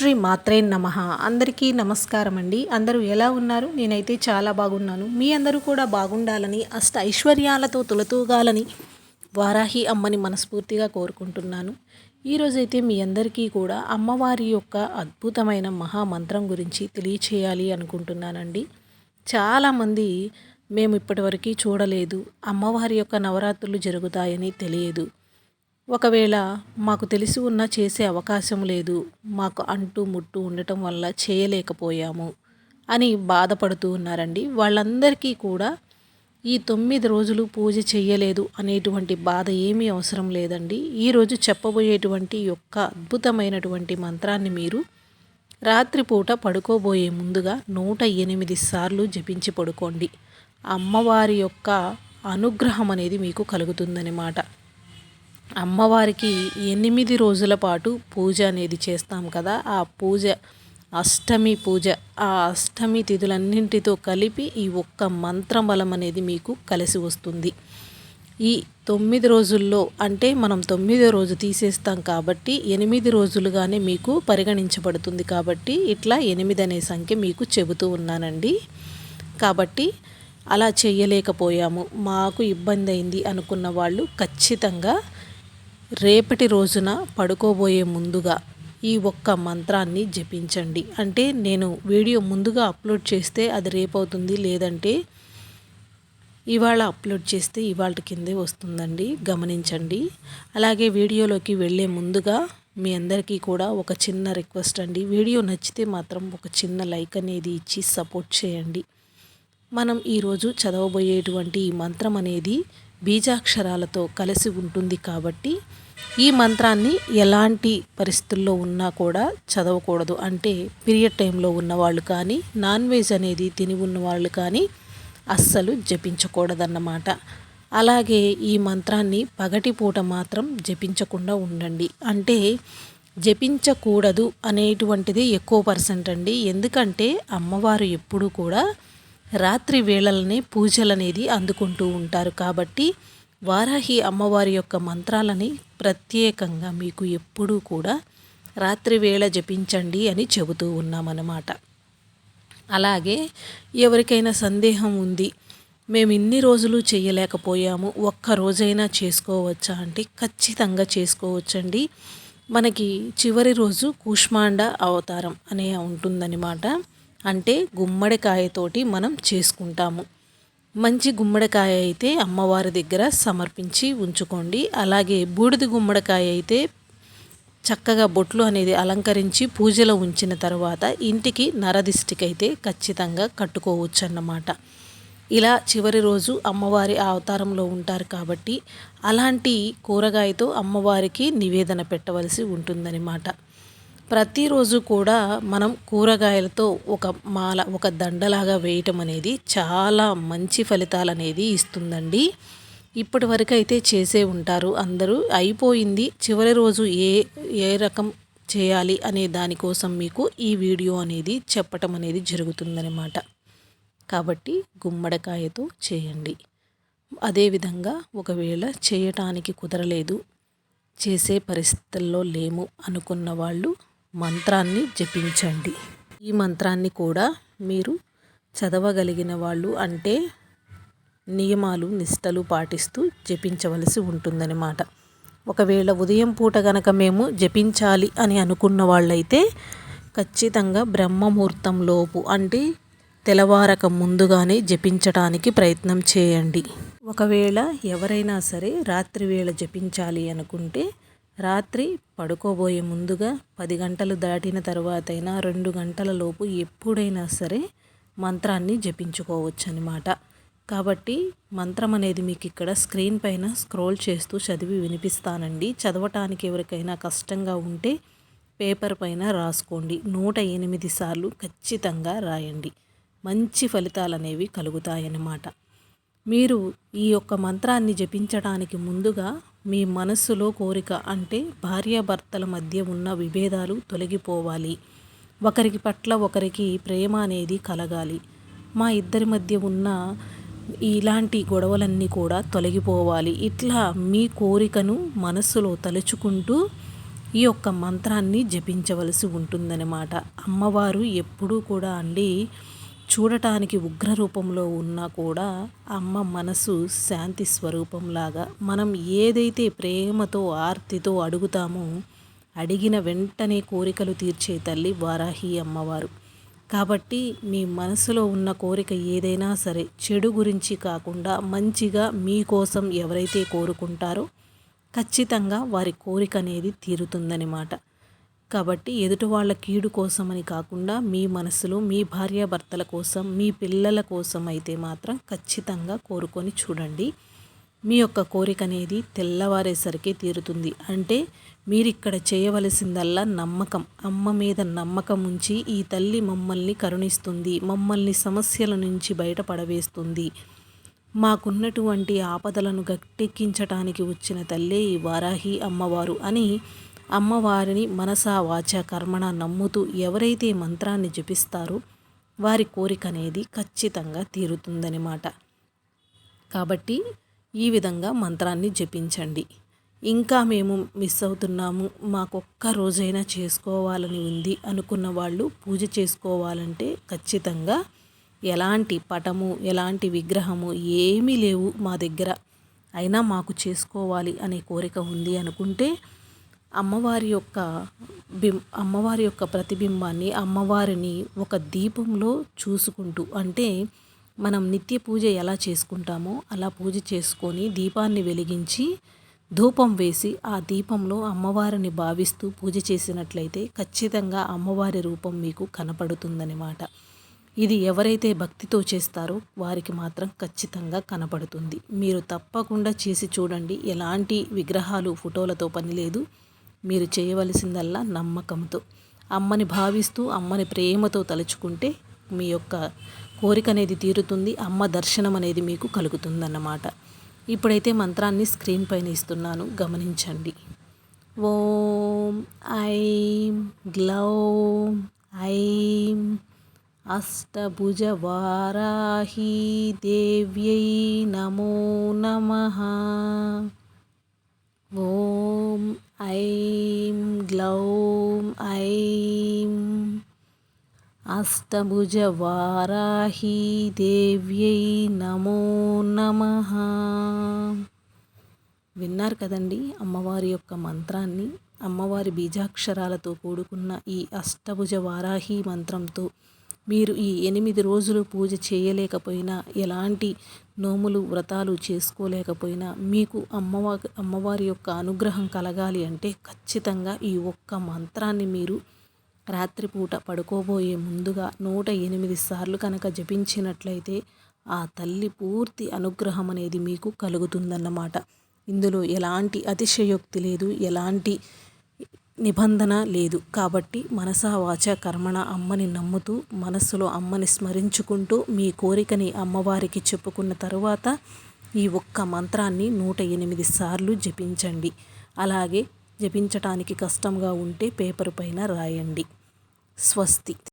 శ్రీ మాత్రే నమ. అందరికీ నమస్కారం అండి. అందరూ ఎలా ఉన్నారు? నేనైతే చాలా బాగున్నాను. మీ అందరూ కూడా బాగుండాలని అష్ట ఐశ్వర్యాలతో తులతూగాలని వారాహి అమ్మని మనస్ఫూర్తిగా కోరుకుంటున్నాను. ఈరోజైతే మీ అందరికీ కూడా అమ్మవారి యొక్క అద్భుతమైన మహామంత్రం గురించి తెలియచేయాలి అనుకుంటున్నానండి. చాలామంది మేము ఇప్పటివరకు చూడలేదు అమ్మవారి యొక్క నవరాత్రులు జరుగుతాయని తెలియదు. ఒకవేళ మాకు తెలిసి ఉన్నా చేసే అవకాశం లేదు మాకు అంటూ ముట్టు ఉండటం వల్ల చేయలేకపోయాము అని బాధపడుతూ ఉన్నారండి. వాళ్ళందరికీ కూడా ఈ తొమ్మిది రోజులు పూజ చేయలేదు అనేటువంటి బాధ ఏమీ అవసరం లేదండి. ఈరోజు చెప్పబోయేటువంటి యొక్క అద్భుతమైనటువంటి మంత్రాన్ని మీరు రాత్రిపూట పడుకోబోయే ముందుగా నూట ఎనిమిది సార్లు జపించి పడుకోండి. అమ్మవారి యొక్క అనుగ్రహం అనేది మీకు కలుగుతుందన్నమాట. అమ్మవారికి ఎనిమిది రోజుల పాటు పూజ అనేది చేస్తాం కదా ఆ పూజ అష్టమి పూజ ఆ అష్టమి తిథులన్నింటితో కలిపి ఈ ఒక్క మంత్రబలం అనేది మీకు కలిసి వస్తుంది. ఈ తొమ్మిది రోజుల్లో అంటే మనం తొమ్మిదో రోజు తీసేస్తాం కాబట్టి ఎనిమిది రోజులుగానే మీకు పరిగణించబడుతుంది కాబట్టి ఇట్లా ఎనిమిది అనే సంఖ్య మీకు చెబుతూ ఉన్నానండి. కాబట్టి అలా చేయలేకపోయాము మాకు ఇబ్బంది అయింది అనుకున్న వాళ్ళు ఖచ్చితంగా రేపటి రోజున పడుకోబోయే ముందుగా ఈ ఒక్క మంత్రాన్ని జపించండి. అంటే నేను వీడియో ముందుగా అప్లోడ్ చేస్తే అది రేపవుతుంది లేదంటే ఇవాళ అప్లోడ్ చేస్తే ఇవాళ కిందే వస్తుందండి. గమనించండి. అలాగే వీడియోలోకి వెళ్ళే ముందుగా మీ అందరికీ కూడా ఒక చిన్న రిక్వెస్ట్ అండి. వీడియో నచ్చితే మాత్రం ఒక చిన్న లైక్ అనేది ఇచ్చి సపోర్ట్ చేయండి. మనం ఈరోజు చదవబోయేటువంటి ఈ మంత్రం అనేది బీజాక్షరాలతో కలిసి ఉంటుంది కాబట్టి ఈ మంత్రాన్ని ఎలాంటి పరిస్థితుల్లో ఉన్నా కూడా చదవకూడదు. అంటే పీరియడ్ టైంలో ఉన్నవాళ్ళు కానీ నాన్ వెజ్ అనేది తిని ఉన్న వాళ్ళు కానీ అస్సలు జపించకూడదన్నమాట. అలాగే ఈ మంత్రాన్ని పగటిపూట మాత్రం జపించకుండా ఉండండి. అంటే జపించకూడదు అనేటువంటిది ఎక్కువ పర్సెంట్ అండి. ఎందుకంటే అమ్మవారు ఎప్పుడూ కూడా రాత్రి వేళలనే పూజలనేది అందుకుంటూ ఉంటారు కాబట్టి వారాహి అమ్మవారి యొక్క మంత్రాలని ప్రత్యేకంగా మీకు ఎప్పుడూ కూడా రాత్రి వేళ జపించండి అని చెబుతూ ఉన్నామన్నమాట. అలాగే ఎవరికైనా సందేహం ఉంది మేము ఇన్ని రోజులు చేయలేకపోయాము ఒక్క రోజైనా చేసుకోవచ్చా అంటే ఖచ్చితంగా చేసుకోవచ్చండి. మనకి చివరి రోజు కూష్మాండ అవతారం అనే ఉంటుందన్నమాట. అంటే గుమ్మడికాయతోటి మనం చేసుకుంటాము. మంచి గుమ్మడికాయ అయితే అమ్మవారి దగ్గర సమర్పించి ఉంచుకోండి. అలాగే బూడిద గుమ్మడికాయ అయితే చక్కగా బొట్లు అనేది అలంకరించి పూజలో ఉంచిన తర్వాత ఇంటికి నరదిష్టికైతే ఖచ్చితంగా కట్టుకోవచ్చు అన్నమాట ఇలా చివరి రోజు అమ్మవారి అవతారంలో ఉంటారు కాబట్టి అలాంటి కూరగాయతో అమ్మవారికి నివేదన పెట్టవలసి ఉంటుందన్నమాట. ప్రతిరోజు కూడా మనం కూరగాయలతో ఒక మాల ఒక దండలాగా వేయటం అనేది చాలా మంచి ఫలితాలు అనేది ఇస్తుందండి. ఇప్పటి వరకు అయితే చేసే ఉంటారు. అందరూ అయిపోయింది. చివరి రోజు ఏ ఏ రకం చేయాలి అనే దానికోసం మీకు ఈ వీడియో అనేది చెప్పటం అనేది జరుగుతుందనమాట కాబట్టి గుమ్మడికాయతో చేయండి. అదేవిధంగా ఒకవేళ చేయటానికి కుదరలేదు చేసే పరిస్థితుల్లో లేము అనుకున్న వాళ్ళు మంత్రాన్ని జపించండి. ఈ మంత్రాన్ని కూడా మీరు చదవగలిగిన వాళ్ళు అంటే నియమాలు నిష్టలు పాటిస్తూ జపించవలసి ఉంటుందన్నమాట. ఒకవేళ ఉదయం పూట గనక మేము జపించాలి అని అనుకున్న వాళ్ళైతే ఖచ్చితంగా బ్రహ్మముహూర్తంలోపు అంటే తెల్లవారక ముందుగానే జపించడానికి ప్రయత్నం చేయండి. ఒకవేళ ఎవరైనా సరే రాత్రి వేళ జపించాలి అనుకుంటే రాత్రి పడుకోబోయే ముందుగా పది గంటలు దాటిన తర్వాతైనా రెండు గంటల లోపు ఎప్పుడైనా సరే మంత్రాన్ని జపించుకోవచ్చు అనమాట కాబట్టి మంత్రం అనేది మీకు ఇక్కడ స్క్రీన్ పైన స్క్రోల్ చేస్తూ చదివి వినిపిస్తానండి. చదవటానికి ఎవరికైనా కష్టంగా ఉంటే పేపర్ పైన రాసుకోండి. నూట ఎనిమిది సార్లు ఖచ్చితంగా రాయండి. మంచి ఫలితాలు అనేవి కలుగుతాయన్నమాట. మీరు ఈ యొక్క మంత్రాన్ని జపించడానికి ముందుగా మీ మనస్సులో కోరిక అంటే భార్యాభర్తల మధ్య ఉన్న విభేదాలు తొలగిపోవాలి. ఒకరికి పట్ల ఒకరికి ప్రేమ అనేది కలగాలి. మా ఇద్దరి మధ్య ఉన్న ఇలాంటి గొడవలన్నీ కూడా తొలగిపోవాలి. ఇట్లా మీ కోరికను మనస్సులో తలుచుకుంటూ ఈ యొక్క మంత్రాన్ని జపించవలసి ఉంటుందన్నమాట. అమ్మవారు ఎప్పుడూ కూడా అండి చూడటానికి ఉగ్ర రూపంలో ఉన్నా కూడా అమ్మ మనసు శాంతి స్వరూపంలాగా మనం ఏదైతే ప్రేమతో ఆర్తితో అడుగుతామో అడిగిన వెంటనే కోరికలు తీర్చే తల్లి వారాహి అమ్మవారు. కాబట్టి మీ మనసులో ఉన్న కోరిక ఏదైనా సరే చెడు గురించి కాకుండా మంచిగా మీకోసం ఎవరైతే కోరుకుంటారో ఖచ్చితంగా వారి కోరిక అనేది తీరుతుందనమాట కాబట్టి ఎదుటి వాళ్ళ కీడు కోసమని కాకుండా మీ మనసులో మీ భార్యాభర్తల కోసం మీ పిల్లల కోసం అయితే మాత్రం ఖచ్చితంగా కోరుకొని చూడండి. మీ యొక్క కోరిక అనేది తెల్లవారేసరికి తీరుతుంది. అంటే మీరు ఇక్కడ చేయవలసిందల్లా నమ్మకం. అమ్మ మీద నమ్మకం ఉంచి ఈ తల్లి మమ్మల్ని కరుణిస్తుంది. మమ్మల్ని సమస్యల నుంచి బయటపడవేస్తుంది. మాకున్నటువంటి ఆపదలను గట్టెక్కించటానికి వచ్చిన తల్లే ఈ వారాహి అమ్మవారు అని అమ్మవారిని మనసా వాచ కర్మణ నమ్ముతూ ఎవరైతే మంత్రాన్ని జపిస్తారో వారి కోరిక అనేది ఖచ్చితంగా తీరుతుందనమాట కాబట్టి ఈ విధంగా మంత్రాన్ని జపించండి. ఇంకా మేము మిస్ అవుతున్నాము మాకొక్క రోజైనా చేసుకోవాలని ఉంది అనుకున్న వాళ్ళు పూజ చేసుకోవాలంటే ఖచ్చితంగా ఎలాంటి పటము ఎలాంటి విగ్రహము ఏమీ లేవు మా దగ్గర. అయినా మాకు చేసుకోవాలి అనే కోరిక ఉంది అనుకుంటే అమ్మవారి యొక్క బిం అమ్మవారి యొక్క ప్రతిబింబాన్ని అమ్మవారిని ఒక దీపంలో చూసుకుంటూ అంటే మనం నిత్య పూజ ఎలా చేసుకుంటామో అలా పూజ చేసుకొని దీపాన్ని వెలిగించి ధూపం వేసి ఆ దీపంలో అమ్మవారిని భావిస్తూ పూజ చేసినట్లయితే ఖచ్చితంగా అమ్మవారి రూపం మీకు కనపడుతుందన్నమాట. ఇది ఎవరైతే భక్తితో చేస్తారో వారికి మాత్రం ఖచ్చితంగా కనపడుతుంది. మీరు తప్పకుండా చేసి చూడండి. ఎలాంటి విగ్రహాలు ఫోటోలతో పని లేదు. మీరు చేయవలసిందల్లా నమ్మకంతో అమ్మని భావిస్తూ అమ్మని ప్రేమతో తలుచుకుంటే మీ యొక్క కోరిక అనేది తీరుతుంది అమ్మ దర్శనం అనేది మీకు కలుగుతుందన్నమాట. ఇప్పుడైతే మంత్రాన్ని స్క్రీన్ పైన ఇస్తున్నాను గమనించండి. ఓం ఐం గ్లౌం ఐం అష్టభుజవారాహీ దేవ్యై నమో నమ. ఓం ఐం గ్లౌం ఐం అష్టభుజవారాహీ దేవ్యై నమో నమ. విన్నారు కదండి అమ్మవారి యొక్క మంత్రాన్ని? అమ్మవారి బీజాక్షరాలతో కూడుకున్న ఈ అష్టభుజ వారాహి మంత్రంతో మీరు ఈ ఎనిమిది రోజులు పూజ చేయలేకపోయినా ఎలాంటి నోములు వ్రతాలు చేసుకోలేకపోయినా మీకు అమ్మవారి అమ్మవారి యొక్క అనుగ్రహం కలగాలి అంటే ఖచ్చితంగా ఈ ఒక్క మంత్రాన్ని మీరు రాత్రిపూట పడుకోబోయే ముందుగా నూట ఎనిమిది సార్లు కనుక జపించినట్లయితే ఆ తల్లి పూర్తి అనుగ్రహం అనేది మీకు కలుగుతుందన్నమాట. ఇందులో ఎలాంటి అతిశయోక్తి లేదు ఎలాంటి నిబంధన లేదు. కాబట్టి మనసా వాచ కర్మణ అమ్మని నమ్ముతూ మనస్సులో అమ్మని స్మరించుకుంటూ మీ కోరికని అమ్మవారికి చెప్పుకున్న తరువాత ఈ ఒక్క మంత్రాన్ని నూట ఎనిమిది సార్లు జపించండి. అలాగే జపించటానికి కష్టంగా ఉంటే పేపర్ పైన రాయండి. స్వస్తి.